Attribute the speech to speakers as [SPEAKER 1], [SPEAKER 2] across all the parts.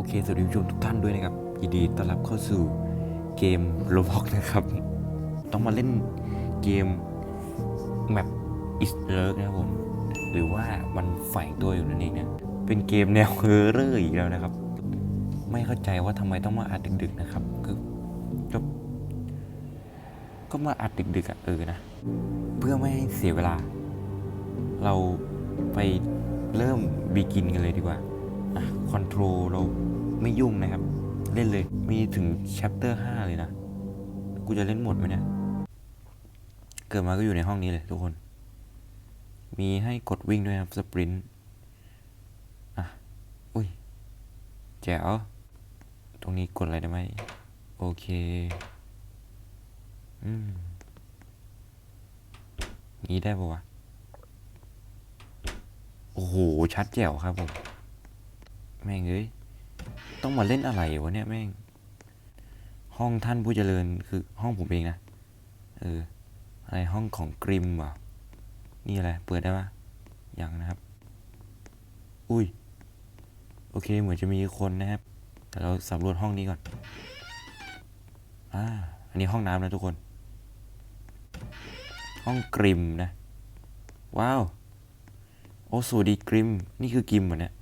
[SPEAKER 1] อเคสวัสดีผู้ชมทุกท่านด้วยนะครับยินดีต้อนรับเข้าสู่เกมโ o บ็อกนะครับ ต้องมาเล่นเกมแมปอิสเลิร์นะครับผม หรือว่ามันแฝงตัวอยู่นั่นเองนะเป็นเกมแนวเฮอร์เรอร์อีกแล้วนะครับ ไม่เข้าใจว่าทำไมต้องมาอัดดึก ๆนะครับ คือก็ก็มาอัดดึกๆอะเออนะ เพื่อไม่ให้เสียเวลา เราไปเริ่มบีกินกันเลยดีกว่าคอนโทรลเรา ไม่ยุ่งนะครับ เล่นเลย มีถึง chapter 5เลยนะ กูจะเล่นหมดไหมเนี่ย เกิดมาก็อยู่ในห้องนี้เลยทุกคน มีให้กดวิ่งด้วยครับ สปรินต์อะ อุ้ย แจ๋ว ตรงนี้กดอะไรได้ไหม โอเค อืมนี้ได้ปะวะ โอ้โห ชัดแจ๋วครับผม แม่งเอ้ย ต้องมาเล่นอะไรวะเนี่ยแม่ง ห้องท่านผู้เจริญคือห้องผมเองนะ เออ อะไรห้องของกริมวะนี่อะไร เปิดได้ปะยังนะครับ อุ้ย โอเค เหมือนจะมีคนนะครับ แต่เราสำรวจห้องนี้ก่อน อ่า อันนี้ห้องน้ำนะทุกคน ห้องกริมนะ ว้าว โอ้สวัสดีกริม นี่คือกริมเหรอเนี่ย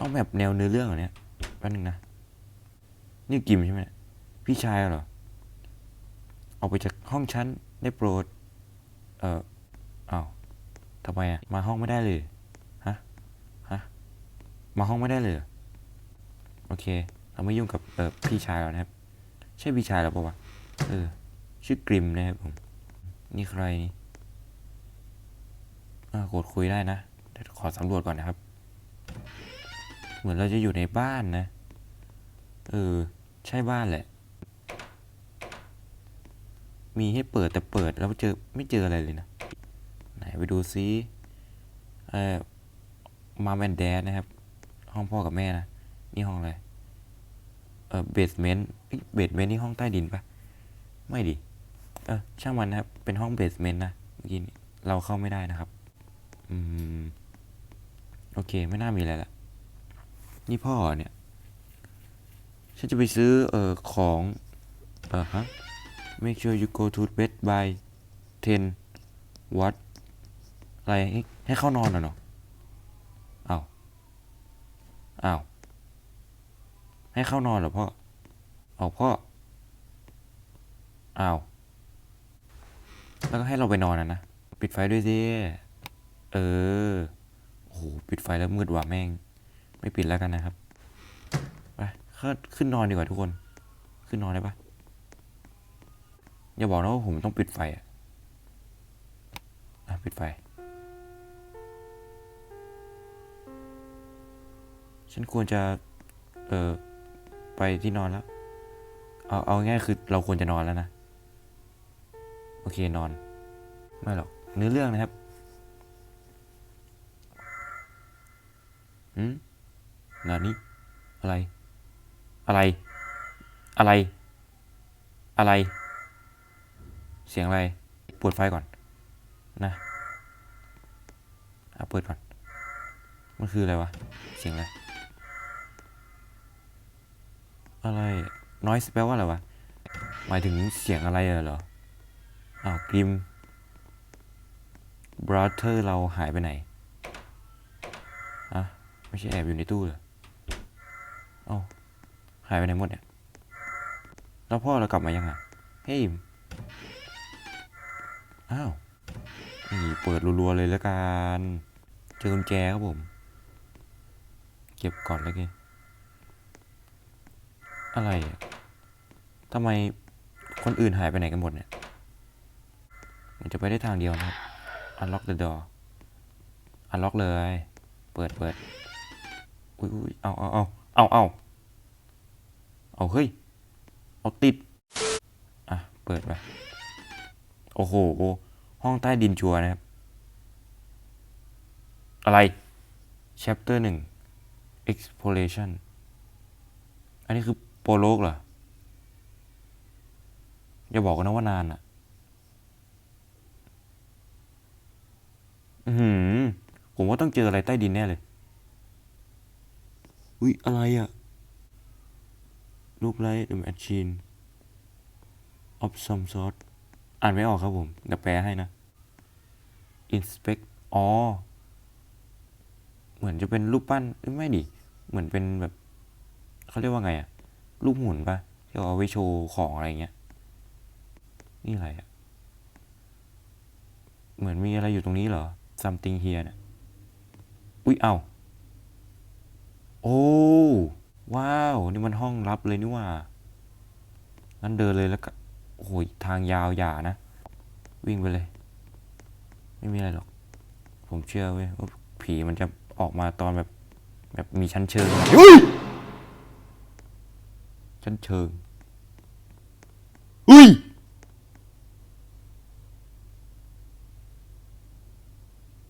[SPEAKER 1] เอาแบบแนวเนื้อเรื่องเหรอเนี่ยแป๊บนึงนะ นี่กิมใช่ไหมพี่ชายเหรอออกไปจากห้องชั้นได้โปรด เอ่ออ้าวทำไมอะมาห้องไม่ได้เลย ฮะ ฮะ มาห้องไม่ได้เลย โอเค เราไม่ยุ่งกับเออพี่ชายแล้วนะครับ ใช่พี่ชายหรอเปล่าวะ เออ ชื่อกริมนะครับผม นี่ใครนี่อ่ากดคุยได้นะ ขอสำรวจก่อนนะครับ เหมือนเราจะอยู่ในบ้านนะ เออ ใช่บ้านแหละ มีให้เปิดแต่เปิดแล้วเจอไม่เจออะไรเลยนะ ไหนไปดูซิเออมาแมนแดดนะครับ ห้องพ่อกับแม่นะ นี่ห้องอะไร เออเบสเมนต์เบสเมนต์นี่ห้องใต้ดินปะไม่ดิ เออช่างมันนะครับ เป็นห้องเบสเมนต์นะเมื่อกี้นี้เราเข้าไม่ได้นะครับ อืม โอเค ไม่น่ามีอะไรละ นี่พ่อเนี่ย ฉันจะไปซื้อเอ่อของเอ่อฮะ make sure you go to bed by 10 what อะไรให้ให้เข้านอนเหรอเนาะอ้าวอ้าวให้เข้านอนเหรอพ่อเอาพ่ออ้าวแล้วก็ให้เราไปนอนนะนะ ปิดไฟด้วยสิเออ โอ้โห ปิดไฟแล้วมืดว่ะแม่ง ไม่ปิดแล้วกันนะครับไปขึ้นนอนดีกว่าทุกคน ขึ้นนอนได้ปะอย่าบอกนะว่าผมต้องปิดไฟอะอะปิดไฟ ฉันควรจะ เออไปที่นอนแล้ว เอา เอาง่ายคือเราควรจะนอนแล้วนะ โอเคนอน ไม่หรอก เนื้อเรื่องนะครับ อืม นานี่อะไร อะไร อะไร อะไร เสียงอะไรเปิดไฟก่อน นะอะเปิดก่อน มันคืออะไรวะ เสียงอะไร อะไร noise แปลว่าอะไรวะ หมายถึงเสียงอะไรอะเหรอ อ้าวกริมบราเธอร์เราหายไปไหนอะไม่ใช่แอบอยู่ในตู้เหรอ อ้าหายไปไหนหมดเนี่ย แล้วพ่อเรากลับมายังอะเฮ้ยอ้าวนี่เปิดรัวๆเลยแล้วกันเจอกุญแจครับผม เก็บก่อนเลยกันอะไรทำไมคนอื่นหายไปไหนกันหมดเนี่ย มันจะไปได้ทางเดียวนะครับ unlock the door unlock เลย เปิดเปิดอุ้ยอุ้ยเอาเอาเอาเอาเอา เอาเฮ้ย เอาติด อะ เปิดไปโอ้โห ห้องใต้ดินชัวนะครับ อะไร chapter หนึ่ง exploration อันนี้คือโปรโลกเหรอ อย่าบอกกันนะว่านานอะอือหือผมว่าต้องเจออะไรใต้ดินแน่เลย อุ้ยอะไรอะ look like the machine of some sort อ่านไม่ออกครับผมเดี๋ยวแปลให้นะ inspect อ๋อ เหมือนจะเป็นรูปปั้นเอ้ยไม่ดิ เหมือนเป็นแบบ เขาเรียกว่าไงอะรูปหุ่นปะที่เอาไว้โชว์ของอะไรเงี้ย นี่อะไรอะเหมือนมีอะไรอยู่ตรงนี้เหรอ something here เนี่ยอุ๊ยเอา โอ้ ว้าว นี่มันห้องลับเลยนี่หว่างั้นเดินเลยแล้วก็โอ้โหทางยาวอย่านะ วิ่งไปเลย ไม่มีอะไรหรอก ผมเชื่อเว้ยว่าผีมันจะออกมาตอนแบบ แบบมีชั้นเชิงอุ้ยชั้นเชิงอุ้ย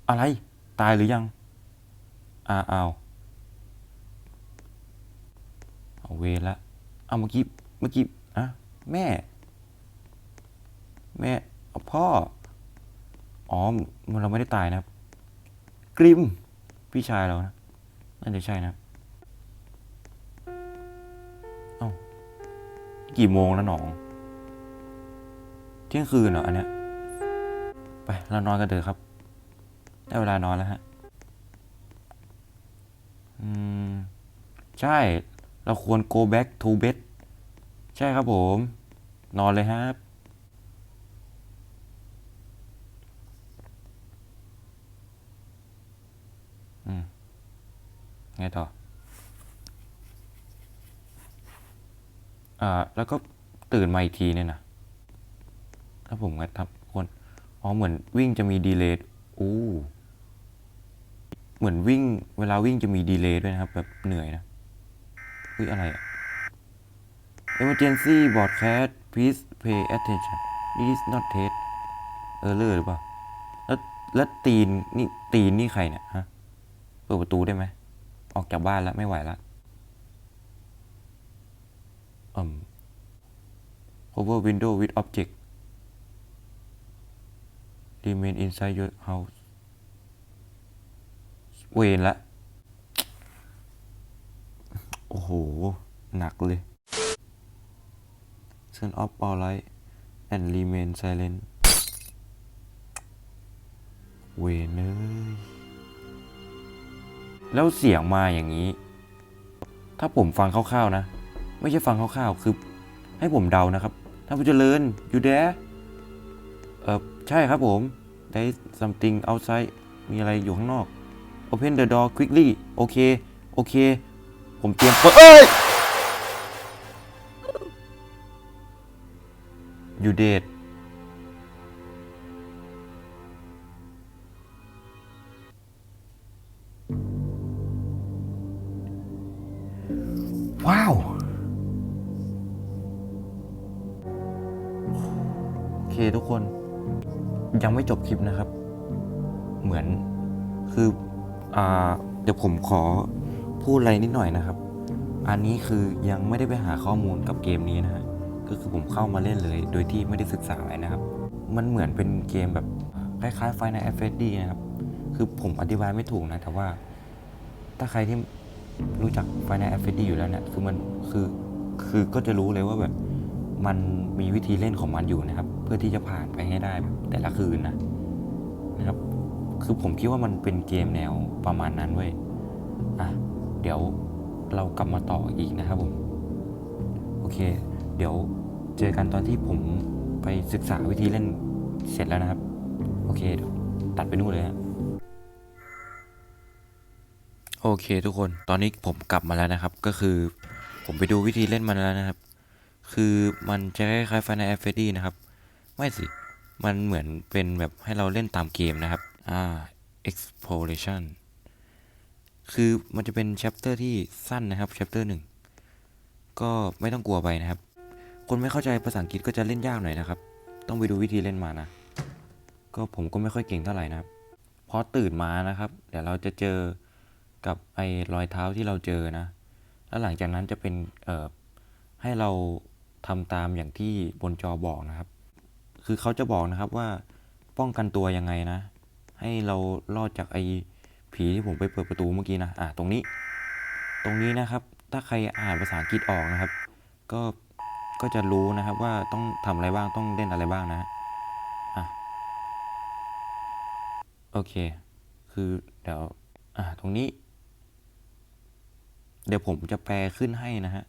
[SPEAKER 1] อะไร ตายหรือยังอ้าอ้าว เอาเวละเอาเมื่อกี้ เมื่อกี้อะแม่ แม่เอาพ่อ อ๋อมันเราไม่ได้ตายนะครับ กริม พี่ชายเรานะ น่าจะใช่นะเอ้ากี่โมงแล้วหนอง เที่ยงคืนเหรออันเนี้ย ไป เรานอนกันเถอะครับ ได้เวลานอนแล้วฮะ อืม ใช่ เราควร go back to bed ใช่ครับผม นอนเลยครับ อืม ไงต่อ อ่า แล้วก็ตื่นมาอีกทีเนี่ยนะถ้าผมก็ทำคน อ๋อ เหมือนวิ่งจะมีดีเลย์อู้เหมือนวิ่ง เวลาวิ่งจะมีดีเลย์ด้วยนะครับ แบบเหนื่อยนะ เฮ้ยอะไรอะ emergency broadcast please pay attention this is not test เออเลอร์หรือเปล่า แล้วแล้วตีนนี่ตีนนี่ใครเนี่ยฮะ เปิดประตูได้ไหม ออกจากบ้านแล้วไม่ไหวล้วอืม cover window with object remain inside your house เวนละ โอ้โห หนักเลย turn off all light and remain silent เวนเลยแล้วเสียงมาอย่างนี้ ถ้าผมฟังคร่าวๆนะ ไม่ใช่ฟังคร่าวๆ คือให้ผมเดานะครับท่านผู้เจริญอยู่แดเออใช่ครับผม ได้ something outside มีอะไรอยู่ข้างนอก open the door quickly โอเค โอเค ผมเตรียมเปิดเอ้ยอยู่เดทว้าว โอเคทุกคน ยังไม่จบคลิปนะครับ เหมือนคือ อ่า เดี๋ยวผมขอ พูดอะไรนิดหน่อยนะครับ อันนี้คือยังไม่ได้ไปหาข้อมูลกับเกมนี้นะฮะ ก็คือผมเข้ามาเล่นเลย โดยที่ไม่ได้ศึกษาอะไรนะครับ มันเหมือนเป็นเกมแบบคล้ายๆ Final Fantasy นะครับ คือผมอธิบายไม่ถูกนะ แต่ว่า ถ้าใครที่รู้จัก Final Fantasy อยู่แล้วเนี่ย คือมัน คือ คือก็จะรู้เลยว่าแบบมันมีวิธีเล่นของมันอยู่นะครับ เพื่อที่จะผ่านไปให้ได้แบบแต่ละคืนนะนะครับ คือผมคิดว่ามันเป็นเกมแนวประมาณนั้นเว้ยอะ เดี๋ยวเรากลับมาต่ออีกนะครับผม โอเค เดี๋ยวเจอกันตอนที่ผมไปศึกษาวิธีเล่นเสร็จแล้วนะครับ โอเคเดี๋ยวตัดไปนู่นเลยฮะโอเคทุกคน ตอนนี้ผมกลับมาแล้วนะครับ ก็คือผมไปดูวิธีเล่นมันแล้วนะครับ คือมันจะคล้ายๆ Final Fantasy นะครับ ไม่สิ มันเหมือนเป็นแบบให้เราเล่นตามเกมนะครับ อ่า exploration คือมันจะเป็น chapter ที่สั้นนะครับ chapter หนึ่งก็ไม่ต้องกลัวไปนะครับ คนไม่เข้าใจภาษาอังกฤษก็จะเล่นยากหน่อยนะครับ ต้องไปดูวิธีเล่นมานะ ก็ผมก็ไม่ค่อยเก่งเท่าไหร่นะครับพอตื่นมานะครับ เดี๋ยวเราจะเจอกับไอ้รอยเท้าที่เราเจอนะ แล้วหลังจากนั้นจะเป็นเอ่อให้เราทำตามอย่างที่บนจอบอกนะครับ คือเขาจะบอกนะครับว่าป้องกันตัวยังไงนะ ให้เรารอดจากไอ้ ผีที่ผมไปเปิดประตูเมื่อกี้นะอ่าตรงนี้ ตรงนี้นะครับ ถ้าใครอ่านภาษาอังกฤษออกนะครับ ก็ก็จะรู้นะครับว่าต้องทำอะไรบ้างต้องเล่นอะไรบ้างนะฮะอะโอเค คือเดี๋ยวอะตรงนี้ เดี๋ยวผมจะแปลขึ้นให้นะฮะ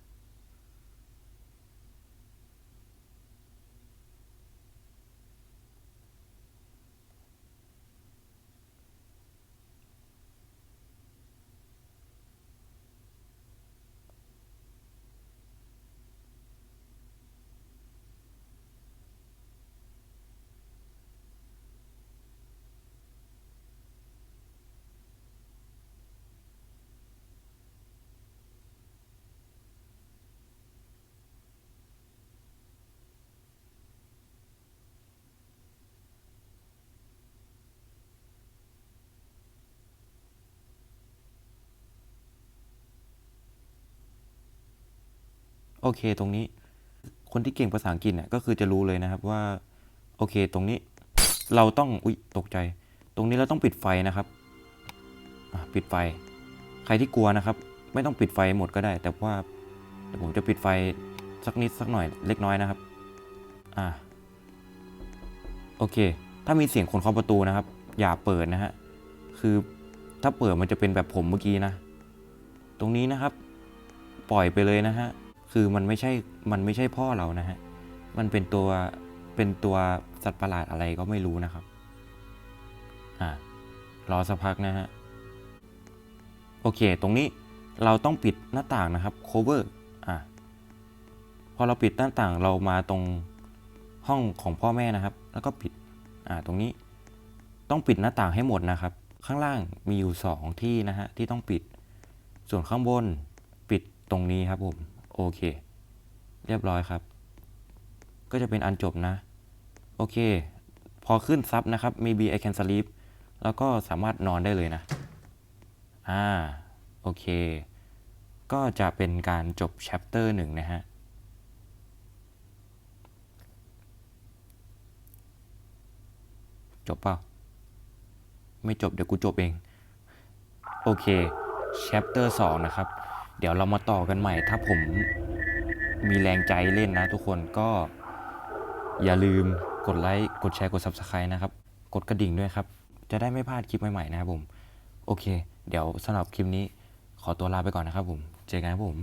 [SPEAKER 1] โอเค ตรงนี้ คนที่เก่งภาษาอังกฤษเนี่ยก็คือจะรู้เลยนะครับว่า โอเค ตรงนี้ เราต้อง อุ๊ย ตกใจ ตรงนี้เราต้องปิดไฟนะครับ ปิดไฟ ใครที่กลัวนะครับ ไม่ต้องปิดไฟหมดก็ได้ แต่ว่าผมจะปิดไฟสักนิดสักหน่อยเล็กน้อยนะครับ อ่า โอเค ถ้ามีเสียงคนเคาะประตูนะครับ อย่าเปิดนะฮะ คือถ้าเปิดมันจะเป็นแบบผมเมื่อกี้นะ ตรงนี้นะครับ ปล่อยไปเลยนะฮะ คือมันไม่ใช่มันไม่ใช่พ่อเรานะฮะมันเป็นตัวเป็นตัวสัตว์ประหลาดอะไรก็ไม่รู้นะครับอ่ารอสักพักนะฮะโอเค ตรงนี้เราต้องปิดหน้าต่างนะครับ cover อะพอเราปิดหน้าต่างเรามาตรงห้องของพ่อแม่นะครับ แล้วก็ปิดอ่าตรงนี้ต้องปิดหน้าต่างให้หมดนะครับ ข้างล่างมีอยู่สองที่นะฮะที่ต้องปิด ส่วนข้างบนปิดตรงนี้ครับผม โอเค เรียบร้อยครับ ก็จะเป็นอันจบนะ โอเค พอขึ้นซับนะครับ maybe I can sleep แล้วก็สามารถนอนได้เลยนะ อ่า โอเค ก็จะเป็นการจบ chapter หนึ่งนะฮะจบเปล่า ไม่จบเดี๋ยวกูจบเอง โอเค chapter 2 นะครับ เดี๋ยวเรามาต่อกันใหม่ ถ้าผมมีแรงใจเล่นนะทุกคนก็อย่าลืมกดไลค์กดแชร์กด Subscribe นะครับ กดกระดิ่งด้วยครับ จะได้ไม่พลาดคลิปใหม่ๆนะครับผม โอเค เดี๋ยวสำหรับคลิปนี้ขอตัวลาไปก่อนนะครับผม เจอกันครับผม